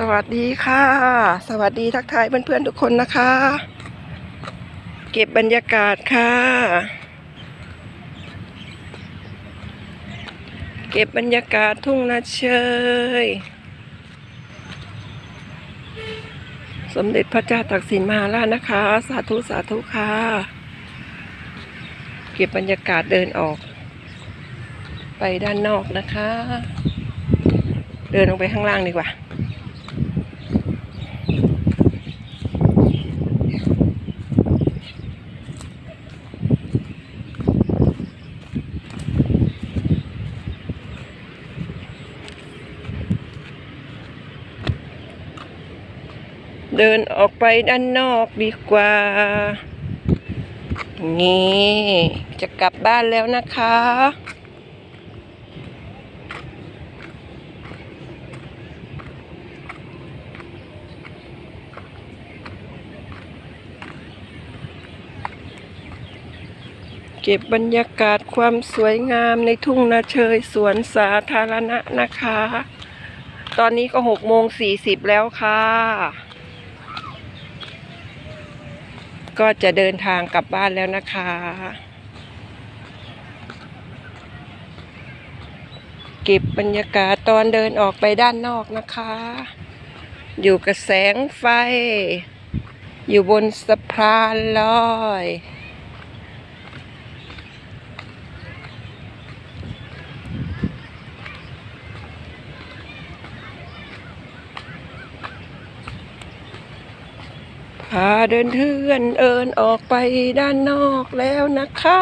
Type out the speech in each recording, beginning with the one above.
สวัสดีค่ะ สวัสดีทักทายเพื่อนๆทุกคนนะคะ เก็บบรรยากาศค่ะ เก็บบรรยากาศทุ่งนาเชย สมเด็จพระเจ้าตากสินมหาราชนะคะ สาธุสาธุค่ะ เก็บบรรยากาศเดินออก ไปด้านนอกนะคะ เดินลงไปข้างล่างดีกว่า เดินออกไปด้านนอกดีกว่า นี่จะกลับบ้านแล้วนะคะ เก็บบรรยากาศความสวยงามในทุ่งนาเชยสวนสาธารณะนะคะ ตอนนี้ก็หกโมงสี่สิบแล้วค่ะ ก็จะเดินทางกลับบ้านแล้วนะคะ เก็บบรรยากาศตอนเดินออกไปด้านนอกนะคะ อยู่กับแสงไฟ อยู่บนสะพานลอย พาเดินเทื่อนเอินออกไปด้านนอกแล้วนะคะ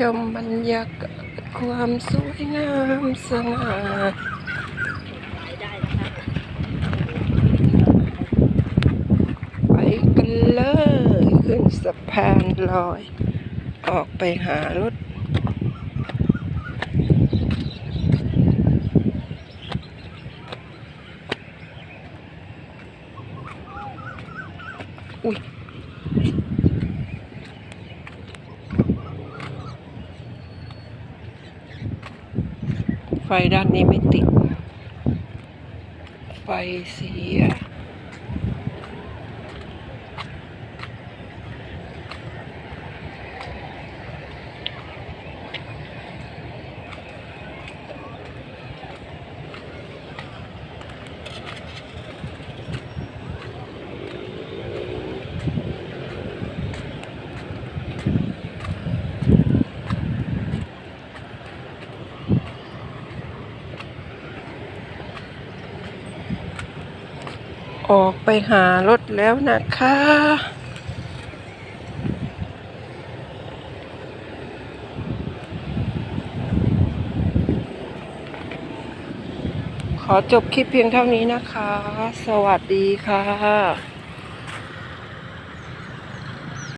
ชมบรรยากาศความสวยงามสง่าไปกันเลย ขึ้นสะพานลอย ออกไปหารถอุ้ย ไฟด้านนี้ไม่ติด ไฟเสีย ออกไปหารถแล้วนะคะขอจบคลิปเพียงเท่านี้นะคะ สวัสดีค่ะ